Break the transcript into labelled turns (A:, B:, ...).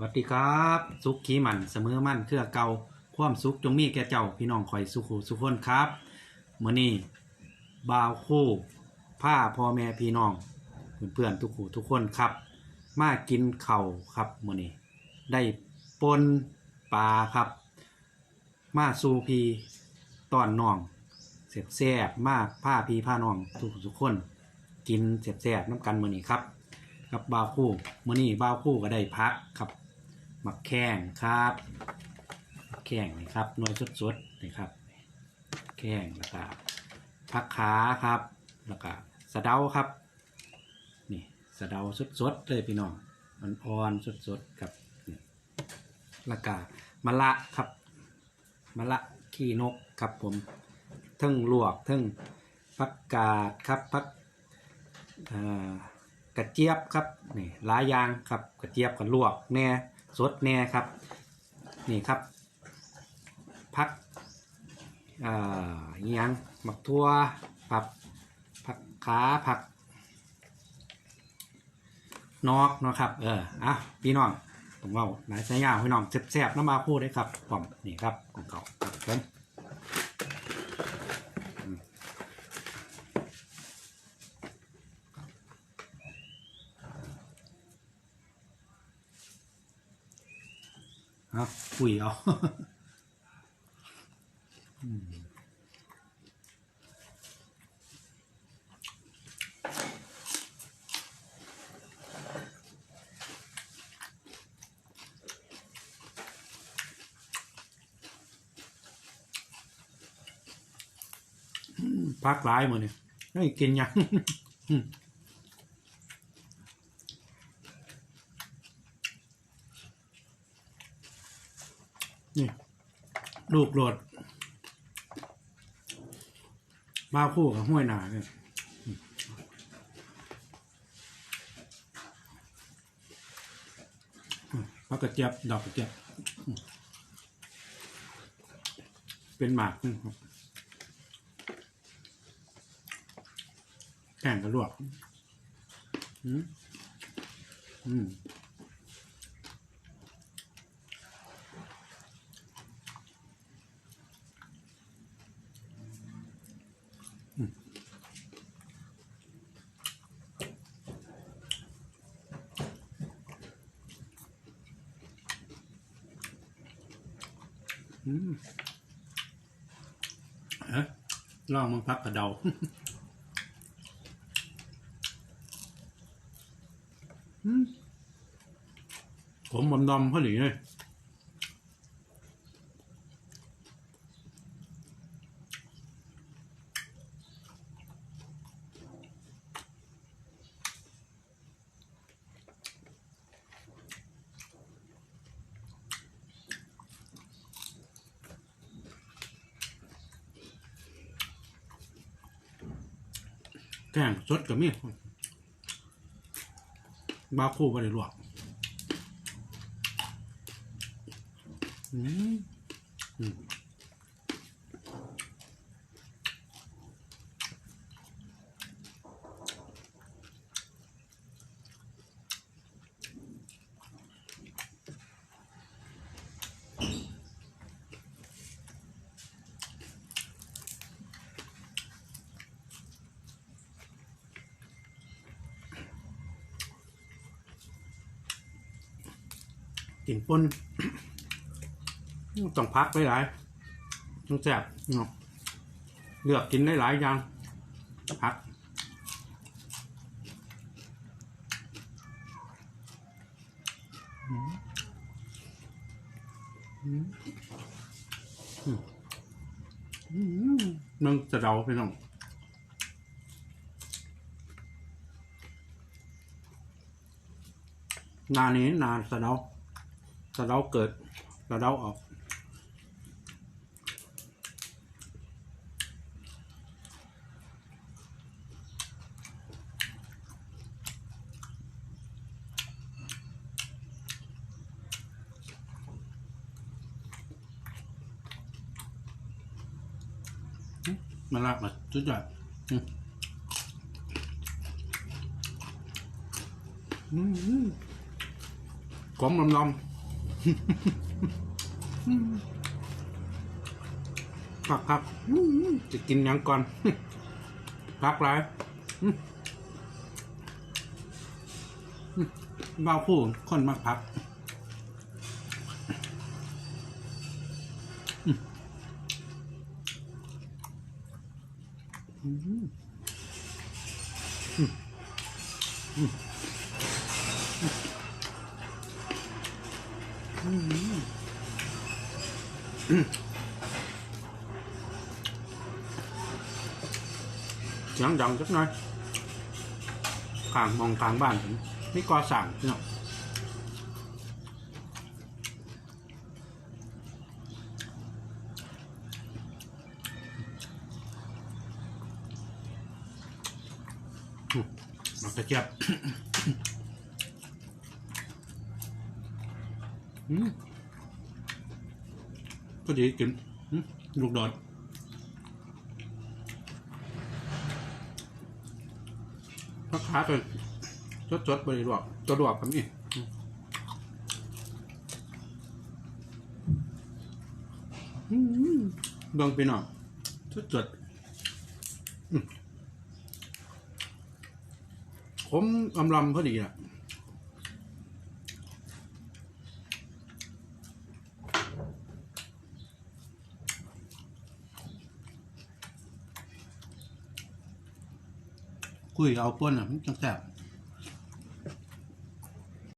A: สวัสดีครับ สุขขีมันเสมอมั่นเครือเก่าความสุขจงมีแก่เจ้าพี่น้องคอยสุขหูสุขคนครับมือนี้บ่าวคู่ผ้าพ่อแม่พี่น้องเพื่อนๆทุกหูทุกคนครับ มากินเข่าครับมือนี้ได้ปนปลาครับ มาสูพีตอนน้องเสียบแซ่บมากผ้าพีผ้าน้องทุกทุกคน กินเสียบแซ่บน้ำกันมือนี้ครับกับบาวคู่มือนี้บาวคู่ก็ได้พักครับ หมักแข้งครับแข้งนี่ครับหน่วยสดๆนี่ครับแข้งแล้วก็พักขาครับแล้วก็สะเดาครับนี่สะเดาสดๆเลยพี่น้องมันอ่อนสดๆครับแล้วก็มะละครับมะละขี้นกครับผมเทั้งลวกเทั้งผักกาดครับผักกระเจี๊ยบครับนี่หลายอย่างครับกระเจี๊ยบกับลวกแหน่ สดแน่ครับ นี่ครับผักอ่าอยังหมักทั่วผักผักขาผัก นอกเนาะครับ เอออะพี่น้องผมว่าหลายสายยาวพี่น้องแซ่บๆน้ำมาพูดได้ครับผมนี่ครับของเขาครับผม เอาคุยเอาอืมพักหลายมือนี่ไม่กินยัง นี่ ลูกโหลดมาคู่กับห้วยหนาเนี่ยมอืมพักกระเจี๊ยบดอกกระเจี๊ยบเป็นหมากครับแข่งกันลวกอืมอืม ฮะลองมังพักกระเดาผมมันดำมเขาหนีเลย แกงสดกับมีบาคูไปเลยลวกอืมอืม กินปนต้องพักไปหลายต้องแซ่บเนาะเลือกกินได้หลายอย่างพักอืมอืมอืมอืมนึ่งจะเดาไปน้องนานนี้นานสะเดา สะเดาเกิดสะเดาออกมาละมาจุดยอดอืมอืมกลมลำลำ พักพักจะกินยังก่อน พักไรอื้ออื้อบ่าวผู้คนมักพัก เสียงดังจักหน่อยข้างมองข้างบ้านผมนี่ก่อสั่งเนาะมันกระเจี๊ยบ อืม ก็ดีกินลูกโดดพ่อค้าไปจดจดบริลวกตัวดวกครับนี่บิ่งไปหน่อยจดจดผมอำลำพอดีอะ คุยเอาป้นอะมันจังแซ่บ